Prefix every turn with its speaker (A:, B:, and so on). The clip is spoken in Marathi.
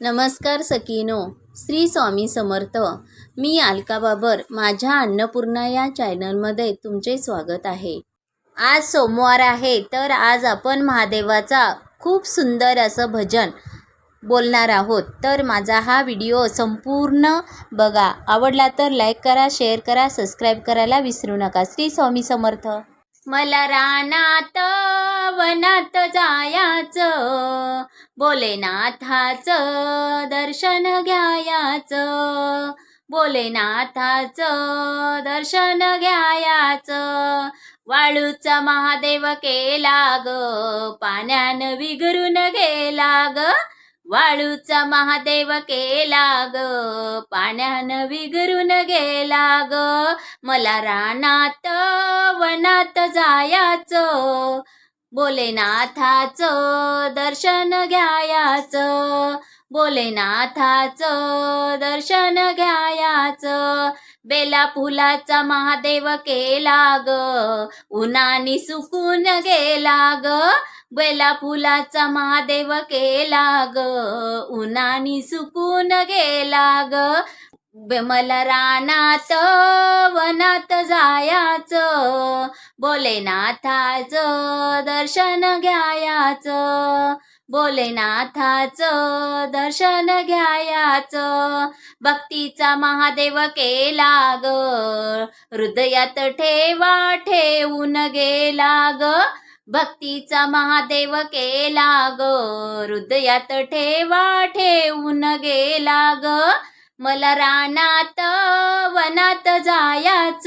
A: नमस्कार सकीनो श्री स्वामी समर्थ. मी अलका बाबर माझ्या अन्नपूर्णा या चॅनलमध्ये तुमचे स्वागत आहे. आज सोमवार आहे तर आज आपण महादेवाचा खूप सुंदर असं भजन बोलणार आहोत. तर माझा हा व्हिडिओ संपूर्ण बघा. आवडला तर लाईक करा शेअर करा सबस्क्राईब करायला विसरू नका. श्री स्वामी समर्थ. मला रानात वनात जायाचं. भोलेनाथाचं दर्शन घ्यायाचं. भोलेनाथाचं दर्शन घ्यायाचं. वाळूचा महादेव केला ग पाण्यानं विघरून गेला ग. वाळूचा महादेव केला ग पाण्यानं विघरून गेला ग. मला रानात वनात जायाचं. भोलेनाथाचं दर्शन घ्यायाचं भोलेनाथाचं दर्शन घ्यायाचं. बेला फुलाचा महादेव केला ग उन्हानी सुकून गेला ग बेला फुलाचा महादेव केला ग उन्हानी सुकून गेला ग बे- मला रानात वनात जायाच भोलेनाथाचं दर्शन घ्यायाचं भोलेनाथाचं दर्शन घ्यायाचं. भक्तीचा महादेव केला ग हृदयात ठेवा ठेवून गेला ग भक्तीचा महादेव केला ग हृदयात ठेवा ठेवून गेला ग मला रानात वनात जायाच